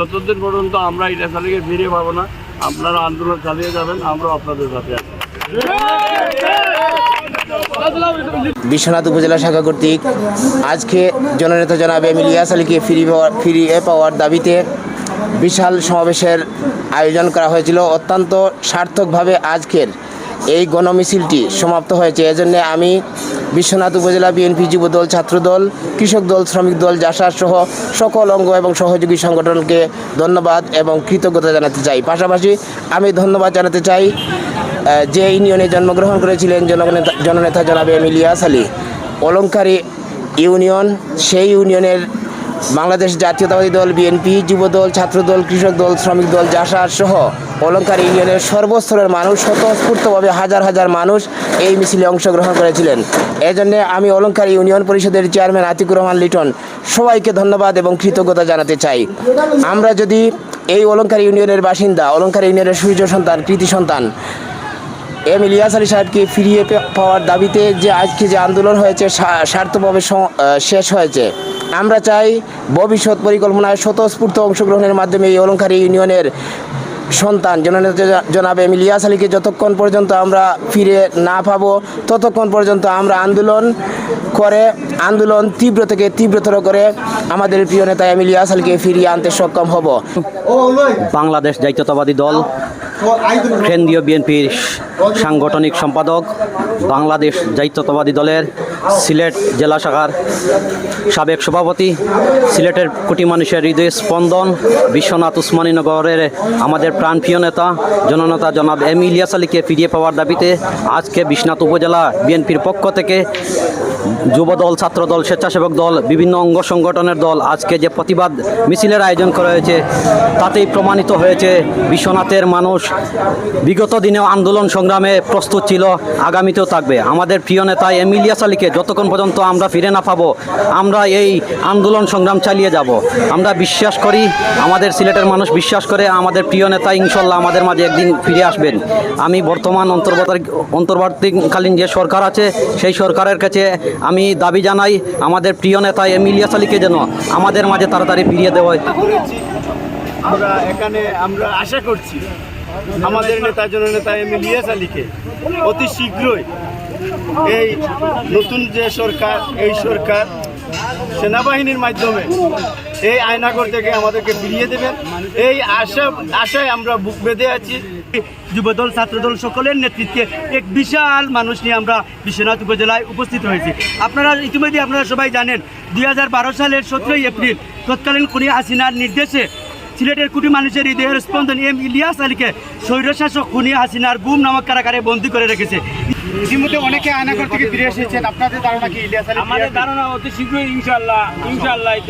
যতদিন পর্যন্ত আমরা এটা চালিয়ে ফিরে পাবো না। আপনারা আন্দোলন চালিয়ে যাবেন আমরা আপনাদের সাথে বিশ্বনাথ উপজেলা শাখা কর্তৃক আজকে জননেতা জনাব এম ইলিয়াস আলীকে ফিরি পাওয়ার ফিরিয়ে পাওয়ার দাবিতে বিশাল সমাবেশের আয়োজন করা হয়েছিল। অত্যন্ত সার্থকভাবে আজকের এই গণমিছিলটি সমাপ্ত হয়েছে। এজন্য আমি বিশ্বনাথ উপজেলা বিএনপি যুবদল, ছাত্রদল, কৃষক দল, শ্রমিক দল জাসার সহ সকল অঙ্গ এবং সহযোগী সংগঠনকে ধন্যবাদ এবং কৃতজ্ঞতা জানাতে চাই। পাশাপাশি আমি ধন্যবাদ জানাতে চাই যে ইউনিয়নে জন্মগ্রহণ করেছিলেন জননেতা জননেতা জনাবে এম ইলিয়াস আলী। অলঙ্কারী ইউনিয়ন, সেই ইউনিয়নের বাংলাদেশ জাতীয়তাবাদী দল, বিএনপি, যুবদল, ছাত্রদল, কৃষক দল, শ্রমিক দল জাসার সহ অলঙ্কার ইউনিয়নের সর্বস্তরের মানুষ, স্বতঃস্ফূর্তভাবে হাজার হাজার মানুষ এই মিছিলে অংশগ্রহণ করেছিলেন। এজন্য আমি অলঙ্কার ইউনিয়ন পরিষদের চেয়ারম্যান আতিকুর রহমান লিটন সবাইকে ধন্যবাদ এবং কৃতজ্ঞতা জানাতে চাই। আমরা যদি এই অলঙ্কার ইউনিয়নের বাসিন্দা অলঙ্কার ইউনিয়নের সূর্য সন্তান, কৃতি সন্তান এম ইলিয়াস আলী সাহেবকে ফিরিয়ে পাওয়ার দাবিতে যে আজকে যে আন্দোলন হয়েছে স্বার্থভাবে শেষ হয়েছে। আমরা চাই ভবিষ্যৎ পরিকল্পনায় স্বতঃস্ফূর্ত অংশগ্রহণের মাধ্যমে এই অলঙ্কারী ইউনিয়নের সন্তান, জননেতা জনাব এম ইলিয়াস আলীকে যতক্ষণ পর্যন্ত আমরা ফিরে না পাবো, ততক্ষণ পর্যন্ত আমরা আন্দোলন করে, আন্দোলন তীব্র থেকে তীব্রতর করে আমাদের প্রিয় নেতা এম ইলিয়াস আলীকে ফিরিয়ে আনতে সক্ষম হব। বাংলাদেশ জাতীয়তাবাদী দল কেন্দ্রীয় বিএনপির সাংগঠনিক সম্পাদক, বাংলাদেশ জাতীয়তাবাদী দলের সিলেট জেলা শাখার সাবেক সভাপতি, সিলেটের কোটি মানুষের হৃদয় স্পন্দন, বিশ্বনাথ উসমানীনগরের আমাদের প্রাণপ্রিয় নেতা, জননেতা জনাব এম ইলিয়াস আলীকে ফিরিয়ে পাওয়ার দাবিতে আজকে বিশ্বনাথ উপজেলা বিএনপির পক্ষ থেকে যুবদল ছাত্রদল স্বেচ্ছাসেবক দল, বিভিন্ন অঙ্গ সংগঠনের দল আজকে যে প্রতিবাদ মিছিলের আয়োজন করা হয়েছে, তাতেই প্রমাণিত হয়েছে বিশ্বনাথের মানুষ বিগত দিনেও আন্দোলন সংগ্রামে প্রস্তুত ছিল, আগামীতেও থাকবে। আমাদের প্রিয় নেতা এম ইলিয়াস আলীকে যতক্ষণ পর্যন্ত আমরা ফিরে না পাবো, আমরা এই আন্দোলন সংগ্রাম চালিয়ে যাব। আমরা বিশ্বাস করি, আমাদের সিলেটের মানুষ বিশ্বাস করে, আমাদের প্রিয় নেতা ইনশাল্লাহ আমাদের মাঝে একদিন ফিরে আসবেন। আমি বর্তমান অন্তর্বর্তী অন্তর্বর্তীকালীন যে সরকার আছে, সেই সরকারের কাছে আমি দাবি জানাই, আমাদের প্রিয় নেতা এম ইলিয়াস আলীকে যেন আমাদের মাঝে তাড়াতাড়ি ফিরিয়ে দেওয়া হয় আমরা এখানে, আমরা আশা করছি আমাদের নেতা, জননেতা এম ইলিয়াস আলীকে অতি শীঘ্রই এই নতুন যে সরকার, এই সরকার সেনাবাহিনীর মাধ্যমে এই আয়নাগর থেকে আমাদেরকে ফিরিয়ে দেবেন। এই আশা, আশায় আমরা বুক বেঁধে আছি। যুবদল ছাত্রদল সকলের নেতৃত্বে এক বিশাল মানুষ নিয়ে আমরা বিশ্বনাথ উপজেলায় উপস্থিত হয়েছি। আপনারা ইতিমধ্যে আপনারা সবাই জানেন দুই সালের সতেরোই এপ্রিল তৎকালীন কুনি হাসিনার নির্দেশে সিলেটের কোটি মানুষের হৃদয়ের স্পন্দন এম ইলিয়াস আলীকে স্বৈরশাসক খুনি হাসিনার গুম নামক কারাগারে বন্দী করে রেখেছে। ইতিমধ্যে অনেকে আয়নাগর থেকে ফিরে এসেছেন। আপনাদের ধারণা কি ইলিয়াস আলী আমাদের ধারণা অতি শীঘ্রই ইনশাল্লাহ ইনশাল্লাহ এই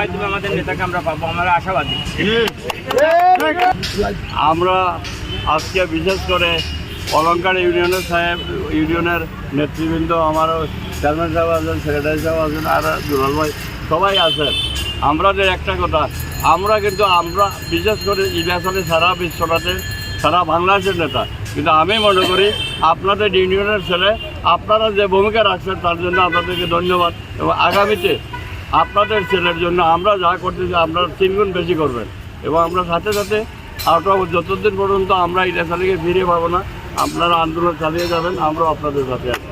মাধ্যমে আমাদের নেতাকে আমরা পাবো। আমরা আশাবাদী। আমরা আজকে বিশেষ করে অলঙ্কার ইউনিয়নের সাহেব, ইউনিয়নের নেতৃবৃন্দ আমারও চেয়ারম্যান সাহেব আছেন, সেক্রেটারি সাহেব আছেন, আর দুলাল ভাই, সবাই আছেন। আমাদের একটা কথা, আমরা কিন্তু, আমরা বিশেষ করে আলী সারা বিশ্বটাতে, সারা বাংলাদেশের নেতা। কিন্তু আমি মনে করি, আপনাদের ইউনিয়নের ছেলে, আপনারা যে ভূমিকা রাখছেন, তার জন্য আপনাদেরকে ধন্যবাদ। এবং আগামীতে আপনাদের ছেলের জন্য আমরা যা করতেছি, আপনারা তিনগুণ বেশি করবেন। এবং আমরা সাথে সাথে অফ যতদিন পর্যন্ত আমরা এই আলীকে ফিরে পাবো না আপনারা আন্দোলন চালিয়ে যাবেন আমরা আপনাদের সাথে আছি